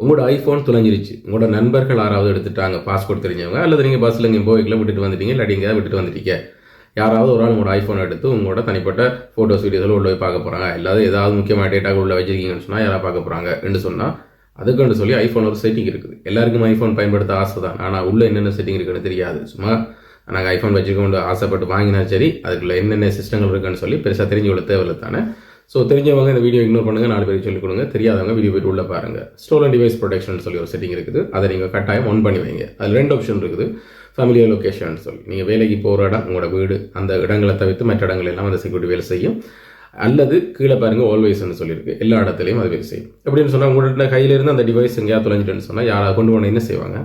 உங்களோட ஐஃபோன் துளைஞ்சிருச்சு உங்களோட நண்பர்கள் யாராவது எடுத்துட்டாங்க பாஸ்போர்ட் தெரிஞ்சவங்க அல்லது நீங்கள் பஸ்ஸில் இங்கே போய்க்கல விட்டுட்டு வந்துட்டீங்க இல்லை எங்கேயாவது விட்டுட்டு வந்துட்டீங்க. யாராவது ஒரு ஆள் உங்களோட ஐஃபோன் எடுத்து உங்களோட தனிப்பட்ட ஃபோட்டோஸ் வீடியோஸில் உள்ள போய் பார்க்க போகிறாங்க இல்லாத ஏதாவது முக்கியமான டேட்டாக உள்ள வச்சிருக்கீங்கன்னு சொன்னால் யாராவது பார்க்க போகிறாங்க என்று சொன்னால் அதுக்குன்னு சொல்லி ஐஃபோன் ஒரு செட்டிங் இருக்குது. எல்லாருக்கும் ஐஃபோன் பயன்படுத்த ஆசை தான். ஆனால் உள்ள என்னென்ன செட்டிங் இருக்குன்னு தெரியாது. சும்மா நாங்கள் ஐஃபோன் வச்சுக்கொண்டு ஆசைப்பட்டு வாங்கினா சரி அதுக்குள்ள என்னென்ன சிஸ்டங்கள் இருக்குன்னு சொல்லி பெருசாக தெரிஞ்சு கொள்ள தேவையில்லை தானே. ஸோ தெரிஞ்சவங்க இந்த வீடியோ இக்னோர் பண்ணுங்கள் நாலு பேருக்கு சொல்லிக் கொடுங்க. தெரியாதவங்க வீடியோ போய்ட்டு உள்ளே பாருங்கள் ஸ்டோலன் டிவைஸ் ப்ரொடெக்ஷன் சொல்லி ஒரு செட்டிங் இருக்குது. அதை நீங்கள் கட்டாயம் ஒன் பண்ணி வைங்க. அதில் ரெண்டு ஆப்ஷன் இருக்குது. ஃபேமிலியர் லொக்கேஷன் சொல்லி. நீங்கள் வேலைக்கு போகிற இடம் உங்களோட வீடு அந்த இடங்களை தவிர்த்து மற்ற இடங்கள் எல்லாம் அந்த செக்யூரிட்டி வேலை செய்யும். அல்லது கீழே பாருங்கள் ஆல்வேஸ்னு சொல்லியிருக்கு. எல்லா இடத்துலையும் அது வேலை செய்யும். எப்படின்னு சொன்னால் உங்கள்கிட்ட கையிலிருந்து அந்த டிவைஸ் எங்கேயாவது தொலைஞ்சிட்டுன்னு சொன்னால் யாராவது கொண்டு போனால் என்ன செய்வாங்க?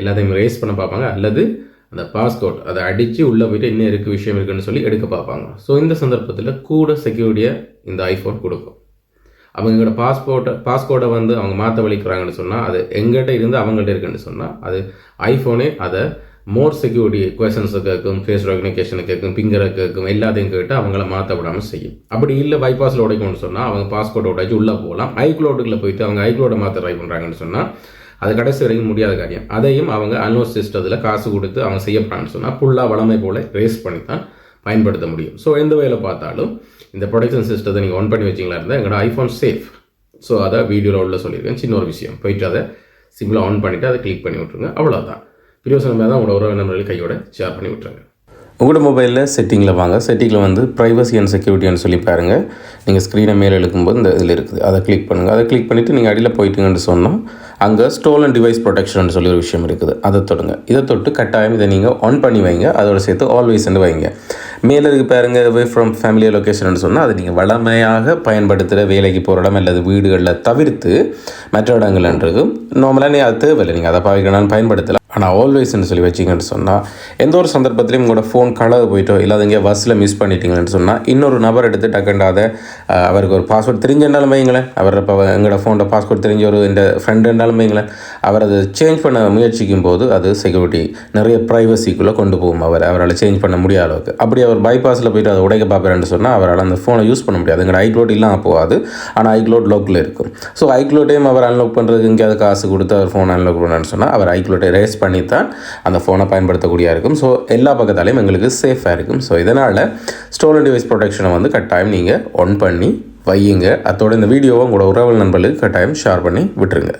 எல்லாத்தையும் ரேஸ் பண்ண பார்ப்பாங்க. அல்லது அந்த பாஸ்போர்ட் அதை அடித்து உள்ளே போயிட்டு என்ன இருக்குது விஷயம் இருக்குன்னு சொல்லி எடுக்க பார்ப்பாங்க. ஸோ இந்த சந்தர்ப்பத்தில் கூட செக்யூரிட்டியை இந்த ஐஃபோன் கொடுக்கும். அவங்களோட பாஸ்போர்ட்டை பாஸ்போர்ட்டை வந்து அவங்க மாற்ற வலிக்கிறாங்கன்னு சொன்னால் அது எங்கிட்ட இருந்து அவங்கள்ட்ட இருக்குன்னு சொன்னால் அது ஐஃபோனே அதை மோர் செக்யூரிட்டி கொஷன்ஸை கேட்கும் ஃபேஸ் ரெகனிகேஷனை கேட்கும் பிங்கரை கேட்கும் எல்லாத்தையும் கேட்டு அவங்கள மாற்ற விடாமல் செய்யும். அப்படி இல்லை பைபாஸில் உடைக்கணும்னு சொன்னால் அவங்க பாஸ்போர்ட்டை உடைச்சு உள்ளே போகலாம் ஐக்ளோடுக்குள்ளே போயிட்டு அவங்க ஐக்ளோடை மாற்ற ட்ரை பண்ணுறாங்கன்னு சொன்னால் அது கடைசி வரைக்கும் முடியாத காரியம். அதையும் அவங்க அன்லோஸ் சிஸ்டத்தில் காசு கொடுத்து அவங்க செய்ய சொன்னால் ஃபுல்லாக வளமை போல ரேஸ் பண்ணி தான் பயன்படுத்த முடியும். ஸோ எந்த வகையில் பார்த்தாலும் இந்த ப்ரொடக்ஷன் சிஸ்டத்தை நீங்கள் ஆன் பண்ணி வச்சிங்களா இருந்தால் எங்களோட ஐஃபோன் சேஃப் ஸோ அதை வீடியோவில் உள்ள சொல்லியிருக்கேன். சின்ன ஒரு விஷயம். போயிட்டு அதை சிம்பிளாக ஆன் பண்ணிவிட்டு அதை கிளிக் பண்ணி விட்ருங்க அவ்வளோதான் பிரியோசனமாக தான் உங்களோட உறவினர்கள் கையோட ஷேர் பண்ணி விட்ருங்க உங்களோட மொபைலில் செட்டிங்கில் வாங்க. செட்டிங்கில் வந்து ப்ரைவசி அண்ட் செக்யூரிட்டின்னு சொல்லி பாருங்கள் நீங்கள் ஸ்க்ரீனை மேலே இழுக்கும்போது இந்த இதில் இருக்குது. அதை கிளிக் பண்ணுங்கள் அதை கிளிக் பண்ணிவிட்டு நீங்கள் அடியில் போயிட்டுங்கன்னு சொன்னால் அங்கே ஸ்டோலன் டிவைஸ் ப்ரொடெக்ஷன் சொல்லி ஒரு விஷயம் இருக்குது. அதை தொடுங்க. இதை தொட்டு கட்டாயம் இதை நீங்கள் ஆன் பண்ணி வைங்க. அதோட சேர்த்து ஆல்வேஸ் வந்து வைங்க. மேலே இருக்கு பாருங்க அவே ஃப்ரம் ஃபேமிலி லொக்கேஷன் சொன்னால் அது நீங்கள் வளமையாக பயன்படுத்துகிற வேலைக்கு போகிற இடம் அல்லது வீடுகளில் தவிர்த்து மற்ற இடங்கள்ன்றது நார்மலாக நீ அது தேவையில்லை. நீங்கள் அதை பாவிக்கணும்னு பயன்படுத்தலாம். ஆனால் ஆல்வேஸ்ன்னு சொல்லி வச்சிங்கன்னு சொன்னால் எந்த ஒரு சந்தர்ப்பத்திலையும் உங்களோட ஃபோன் களவு போயிட்டோ இல்லாத இங்கே பஸ்ஸில் மிஸ் பண்ணிட்டீங்கன்னு சொன்னால் இன்னொரு நபர் எடுத்து டக்குண்டாத அவருக்கு ஒரு பாஸ்வேர்ட் தெரிஞ்சிருந்தாலும் வைங்களேன். அவர் இப்போ எங்களோட ஃபோனோட பாஸ்வேர்ட் தெரிஞ்ச ஒரு இந்த ஃப்ரெண்டு வைங்களேன். அவர் அதை சேஞ்ச் பண்ண முயற்சிக்கும் போது அது செக்யூரிட்டி நிறைய ப்ரைவசிக்குள்ளே கொண்டு போகும். அவர் அவரால் சேஞ்ச் பண்ண முடியாத அளவுக்கு. அப்படி அவர் ஒரு பைபாஸில் போயிட்டு அதை உடைக்க பார்க்குறேன்னு சொன்னால் அவரால் அந்த ஃபோனை யூஸ் பண்ண முடியாது. எங்கள் ஐக்ளோட் இல்லாமல் போகாது. ஆனால் ஐக்ளோட் லோக்கில் இருக்கும். ஸோ ஐக்ளோட்டையும் அவர் அன்லாக் பண்ணுறதுக்கு எங்கேயாவது காசு கொடுத்து அவர் ஃபோன் அன்லாக் பண்ணணும்னு சொன்னால் அவர் ஐக்ளோட்டை ரேஸ் பண்ணி தான் அந்த ஃபோனை பயன்படுத்தக்கூடியா இருக்கும். ஸோ எல்லா பக்கத்தாலையும் எங்களுக்கு சேஃபாக இருக்கும். ஸோ இதனால் ஸ்டோலன் டிவைஸ் ப்ரொடெக்ஷனை வந்து கட்டாயம் நீங்கள் ஒன் பண்ணி வையுங்க. அதோட இந்த வீடியோவை உங்களோட உறவு நண்பர்களுக்கு கட்டாயம் ஷேர் பண்ணி விட்டுருங்க.